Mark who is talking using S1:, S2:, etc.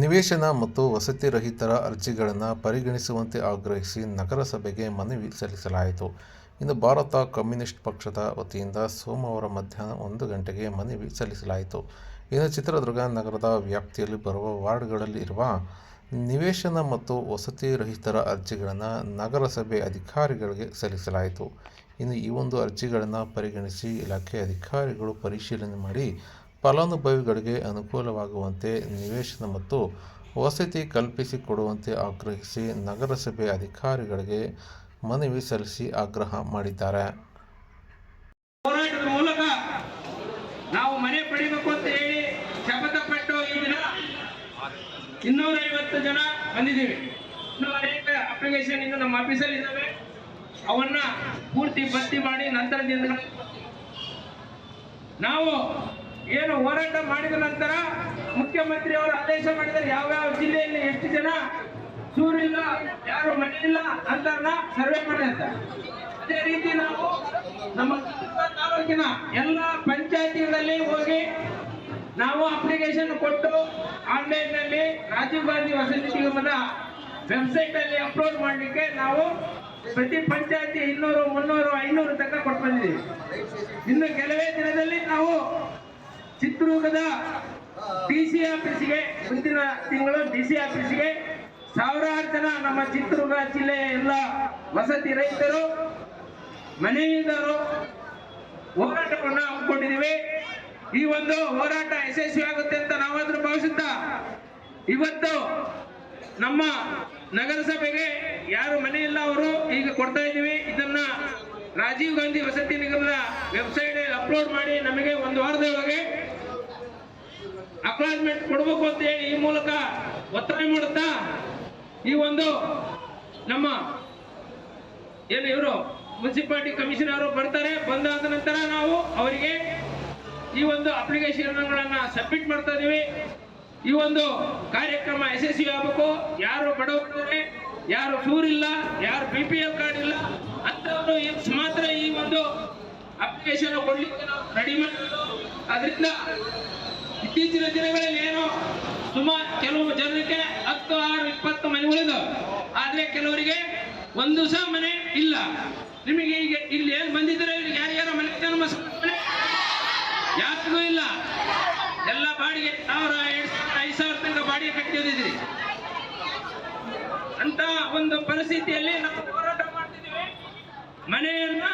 S1: ನಿವೇಶನ ಮತ್ತು ವಸತಿ ರಹಿತರ ಅರ್ಜಿಗಳನ್ನು ಪರಿಗಣಿಸುವಂತೆ ಆಗ್ರಹಿಸಿ ನಗರಸಭೆಗೆ ಮನವಿ ಸಲ್ಲಿಸಲಾಯಿತು. ಇನ್ನು ಭಾರತ ಕಮ್ಯುನಿಸ್ಟ್ ಪಕ್ಷದ ವತಿಯಿಂದ ಸೋಮವಾರ ಮಧ್ಯಾಹ್ನ ಒಂದು ಗಂಟೆಗೆ ಮನವಿ ಸಲ್ಲಿಸಲಾಯಿತು. ಇನ್ನು ಚಿತ್ರದುರ್ಗ ನಗರದ ವ್ಯಾಪ್ತಿಯಲ್ಲಿ ಬರುವ ವಾರ್ಡ್ಗಳಲ್ಲಿ ಇರುವ ನಿವೇಶನ ಮತ್ತು ವಸತಿ ರಹಿತರ ಅರ್ಜಿಗಳನ್ನು ನಗರಸಭೆ ಅಧಿಕಾರಿಗಳಿಗೆ ಸಲ್ಲಿಸಲಾಯಿತು. ಇನ್ನು ಈ ಒಂದು ಅರ್ಜಿಗಳನ್ನು ಪರಿಗಣಿಸಿ ಇಲಾಖೆ ಅಧಿಕಾರಿಗಳು ಪರಿಶೀಲನೆ ಮಾಡಿ ಫಲಾನುಭವಿಗಳಿಗೆ ಅನುಕೂಲವಾಗುವಂತೆ ನಿವೇಶನ ಮತ್ತು ವಸತಿ ಕಲ್ಪಿಸಿಕೊಡುವಂತೆ ಆಗ್ರಹಿಸಿ ನಗರಸಭೆ ಅಧಿಕಾರಿಗಳಿಗೆ ಮನವಿ ಸಲ್ಲಿಸಿ ಆಗ್ರಹ ಮಾಡಿದ್ದಾರೆ.
S2: ಮೂಲಕ ನಾವು ಮನೆ ಅಂತ ಹೇಳಿ ಈ ದಿನ ಇನ್ನೂರ ಐವತ್ತು ಜನ ಬಂದಿದ್ದೀವಿ. ಅನೇಕ ಅಪ್ಲಿಕೇಶನ್ ನಮ್ಮ ಆಫೀಸಲ್ಲಿ ಇದ್ದಾವೆ. ಅವನ್ನ ಪೂರ್ತಿ ಭರ್ತಿ ಮಾಡಿ ನಂತರ ನಾವು ಏನು ಹೋರಾಟ ಮಾಡಿದ ನಂತರ ಮುಖ್ಯಮಂತ್ರಿ ಅವರು ಆದೇಶ ಮಾಡಿದರೆ ಯಾವ್ಯಾವ ಜಿಲ್ಲೆಯಲ್ಲಿ ಎಷ್ಟು ಜನ ಸೂರಿಲ್ಲ, ಯಾರು ಇಲ್ಲ ಅಂತರ್ನ ಸರ್ವೆ ಮಾಡಿ ಅಂತ. ಅದೇ ರೀತಿ ನಾವು ನಮ್ಮ ತಾಲೂಕಿನ ಎಲ್ಲ ಪಂಚಾಯತಿಗಳಲ್ಲಿ ಹೋಗಿ ನಾವು ಅಪ್ಲಿಕೇಶನ್ ಕೊಟ್ಟು ಆನ್ಲೈನ್ನಲ್ಲಿ ರಾಜೀವ್ ಗಾಂಧಿ ವಸತಿ ನಿಗಮದ ವೆಬ್ಸೈಟ್ ಅಲ್ಲಿ ಅಪ್ಲೋಡ್ ಮಾಡಲಿಕ್ಕೆ ನಾವು ಪ್ರತಿ ಪಂಚಾಯತಿ ಇನ್ನೂರು, ಮುನ್ನೂರು, ಐನೂರು ತನಕ ಕೊಟ್ಟು ಬಂದಿದ್ದೀವಿ. ಇನ್ನು ಕೆಲವೇ ದಿನದಲ್ಲಿ ನಾವು ಚಿತ್ರದುರ್ಗದ ಡಿ ಸಿ ಆಫೀಸಿಗೆ ಮುಂದಿನ ತಿಂಗಳು ಡಿ ಸಿ ಆಫೀಸಿಗೆ ಸಾವಿರಾರು ಜನ ನಮ್ಮ ಚಿತ್ರದುರ್ಗ ಜಿಲ್ಲೆಯ ಎಲ್ಲ ವಸತಿ ರೈತರು ಮನೆಯಿಂದರು ಹೋರಾಟವನ್ನು ಹಮ್ಮಿಕೊಂಡಿದ್ದೀವಿ. ಈ ಒಂದು ಹೋರಾಟ ಯಶಸ್ವಿ ಆಗುತ್ತೆ ಅಂತ ನಾವಾದ್ರೂ ಭಾವಿಸುತ್ತಾ? ಇವತ್ತು ನಮ್ಮ ನಗರಸಭೆಗೆ ಯಾರು ಮನೆ ಇಲ್ಲ, ಅವರು ಈಗ ಕೊಡ್ತಾ ಇದ್ದೀವಿ. ಇದನ್ನ ರಾಜೀವ್ ಗಾಂಧಿ ವಸತಿ ನಿಗಮದ ವೆಬ್ಸೈಟ್ ಅಪ್ಲೋಡ್ ಮಾಡಿ ನಮಗೆ ಒಂದು ವಾರದ ಒಳಗೆ ಅಪಾಯಿಂಟ್ಮೆಂಟ್ ಕೊಡಬೇಕು ಅಂತ ಹೇಳಿ ಈ ಮೂಲಕ ಒತ್ತಾಯ ಮಾಡುತ್ತಾ ಈ ಒಂದು ನಮ್ಮ ಏನು ಇವರು ಮುನ್ಸಿಪಾಲಿಟಿ ಕಮಿಷನ್ ಅವರು ಬರ್ತಾರೆ, ಬಂದಾದ ನಂತರ ನಾವು ಅವರಿಗೆ ಈ ಒಂದು ಅಪ್ಲಿಕೇಶನ್ಗಳನ್ನು ಸಬ್ಮಿಟ್ ಮಾಡ್ತಾ ಇದೀವಿ. ಈ ಒಂದು ಕಾರ್ಯಕ್ರಮ ಯಶಸ್ವಿ ಆಗಬೇಕು. ಯಾರು ಬಡವರಿದ್ದಾರೆ ಯಾರು ಸೂರ್ ಇಲ್ಲ, ಯಾರು ಬಿ ಪಿ ಎಲ್ ಕಾರ್ಡ್ ಇಲ್ಲ ಅಂತವರು ಮಾತ್ರ ಈ ಒಂದು ಅಪ್ಲಿಕೇಶನ್ ಕೊಡ್ಲಿಕ್ಕೆ ನಾವು ರೆಡಿ ಮಾಡಿರೋದು. ಅದರಿಂದ ಇತ್ತೀಚಿನ ದಿನಗಳಲ್ಲಿ ಏನು ಸುಮಾರು ಕೆಲವು ಜನರಿಗೆ ಹತ್ತು, ಆರು, ಇಪ್ಪತ್ತು ಮನೆಗಳಿದಾವೆ ಆದರೆ ಕೆಲವರಿಗೆ ಒಂದು ಸಹ ಮನೆ ಇಲ್ಲ. ನಿಮಗೆ ಈಗ ಇಲ್ಲಿ ಏನು ಬಂದಿದ್ರೆ ಇಲ್ಲಿ ಯಾರ್ಯಾರ ಮನೆ ಜನ್ಮ ಯಾರಿಗೂ ಇಲ್ಲ. ಎಲ್ಲ ಬಾಡಿಗೆ ಸಾವಿರ, ಎರಡು ಸಾವಿರ, ಐದು ಸಾವಿರ ತನಕ ಬಾಡಿಗೆ ಕಟ್ಟಿದಿದ್ರಿ ಅಂತ ಒಂದು ಪರಿಸ್ಥಿತಿಯಲ್ಲಿ ನಾವು ಹೋರಾಟ ಮಾಡ್ತಿದ್ದೀವಿ. ಮನೆಯನ್ನ